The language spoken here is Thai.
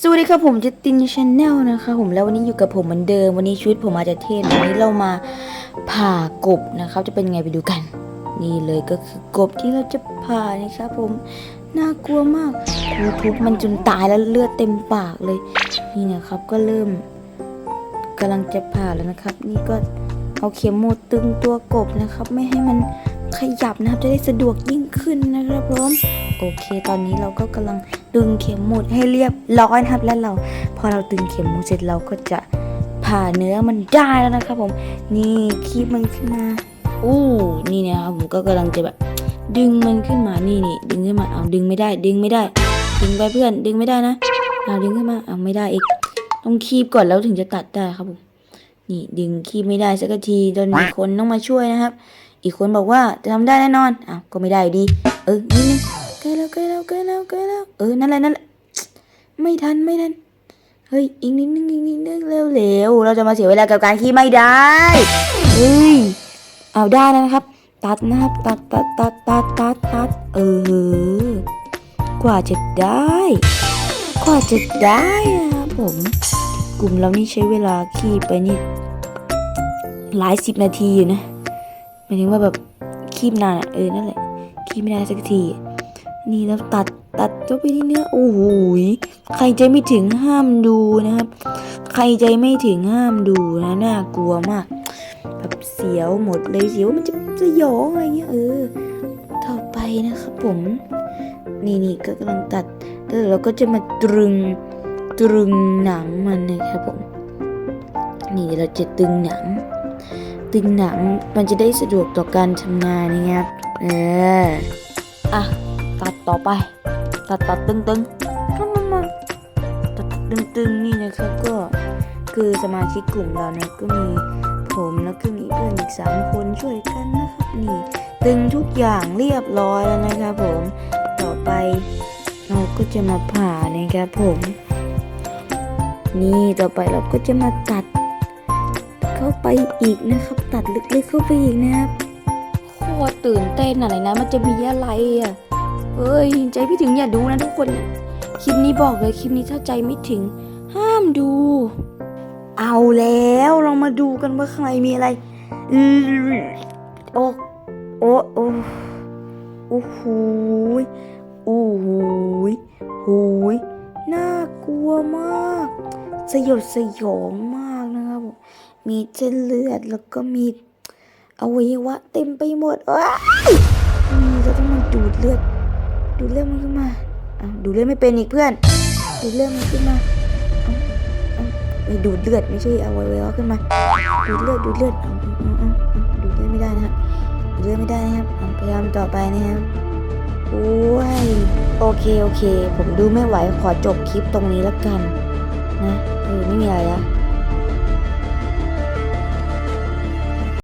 สวัสดีครับผมจะตินชาแนลนะคะผมแล้ววันนี้อยู่กับผมเหมือนเดิม วันนี้ชีวิตผมอาจจะเท่หน่อยวันนี้เรามาผ่ากบนะครับ จะเป็นไงไปดูกัน นี่เลยก็คือกบที่เราจะผ่านะครับผมน่ากลัวมากทูทุบมันจนตายแล้วเลือดเต็มปากเลย นี่นะครับก็เริ่มกำลังจะผ่าแล้วนะครับ นี่ก็เอาเข็มโมตึงตัวกบนะครับ ไม่ให้มันขยับนะครับจะได้สะดวกยิ่งขึ้นนะครับผมโอเค ตอนนี้เราก็กำลัง ดึงเข็มหมุดให้เรียบร้อยนะครับ แล้วเราพอเราดึงเข็มหมุดเสร็จเราก็จะผ่าเนื้อมันได้แล้วนะครับผมนี่คีบมันขึ้นมาอู้นี่นะครับผมก็กำลังจะแบบ ดึงมันขึ้นมานี่นี่ดึงขึ้นมาเอาดึงไม่ได้ ดึงไม่ได้ ดึงไปเพื่อน ดึงไม่ได้นะเอาดึงขึ้นมาเอาไม่ได้อีกต้องคีบก่อนแล้วถึงจะตัดได้ครับผมนี่ดึงคีบไม่ได้สักทีจนมีคนต้องมาช่วยนะครับ อีกคนบอกว่าจะทำได้แน่นอนอ้าวก็ไม่ได้ดี เออนิดนึง กล้แล้วใกล้แล้วใกล้แล้วใกล้แล้วเออนั่นแหละนั่นแหละไม่ทันไม่ทันเฮ้ยอีกนิดนึงอีกนิดนึงเร็วเร็วเราจะมาเสียเวลากับการขี้ไม่ได้เฮ้ยเอาได้นะครับ ตัดนะครับตัดตัดตัดตัดตัดตัดเออกว่าจะได้กว่าจะได้นะครับผม กลุ่มเรานี่ใช้เวลาขี้ไปนี่หลายสิบนาทีอยู่นะหมายถึงว่าแบบคีบนานเออนั่นแหละคีบไม่ได้สักที นี่แล้วตัดตัดเข้าไปที่เนื้อโอ้โหยใครใจไม่ถึงห้ามดูนะครับ ใครใจไม่ถึงห้ามดูนะน่ากลัวมากแบบเสียวหมดเลยเสียวมันจะสยองอะไรเงี้ยเออต่อไปนะครับผม นี่นี่ก็กำลังตัดแล้วเราก็จะมาตรึงตรึงหนังมันนะครับผมนี่เราจะตึงหนัง ตึงหนังมันจะได้สะดวกต่อการทำงานนะครับเอออะ ตัดต่อไป ตัดตัดตึงตึงมามามาตัดตัดตึงตึงนี่นะครับก็คือสมาชิกกลุ่มเรานะก็มีผมแล้วก็มีเพื่อนอีกสามคนช่วยกันนะครับนี่ตึงทุกอย่างเรียบร้อยแล้วนะครับผมต่อไปเราก็จะมาผ่านะครับผม นี่ต่อไปเราก็จะมาตัด เข้าไปอีกนะครับ ตัดลึกๆเข้าไปอีกนะครับโคตรตื่นเต้นอะไรนะ มันจะมีอะไรอะ เอ้ยใจพี่ถึงอย่าดูนะทุกคนนะคลิปนี้บอกเลยคลิปนี้ถ้าใจไม่ถึง ห้ามดู เอาแล้วเรามาดูกันว่าข้างในมีอะไรโอ้โอ้โอ้โอ้โหโอ้โหโหยน่ากลัวมาก สยดสยองมากนะครับผมมีเส้นเลือดแล้วก็มีอวัยวะเต็มไปหมดว้ายนี่เราต้องมาดูดเลือด ดูดเลือดมันขึ้นมาอ้าวดูดเลือดไม่เป็นอีกเพื่อน ดูดเลือดมันขึ้นมาเอาเอาไปดูดเลือดไม่ใช่เอาไว้วะขึ้นมา ดูดเลือดดูดเลือดเอาเอาเอาเอาดูดเลือดไม่ได้นะครับดูดเลือดไม่ได้นะครับเอาพยายามต่อไปนะครับโอ้ยโอเคโอเค ผมดูไม่ไหวขอจบคลิปตรงนี้แล้วกัน นะเออไม่มีอะไรละ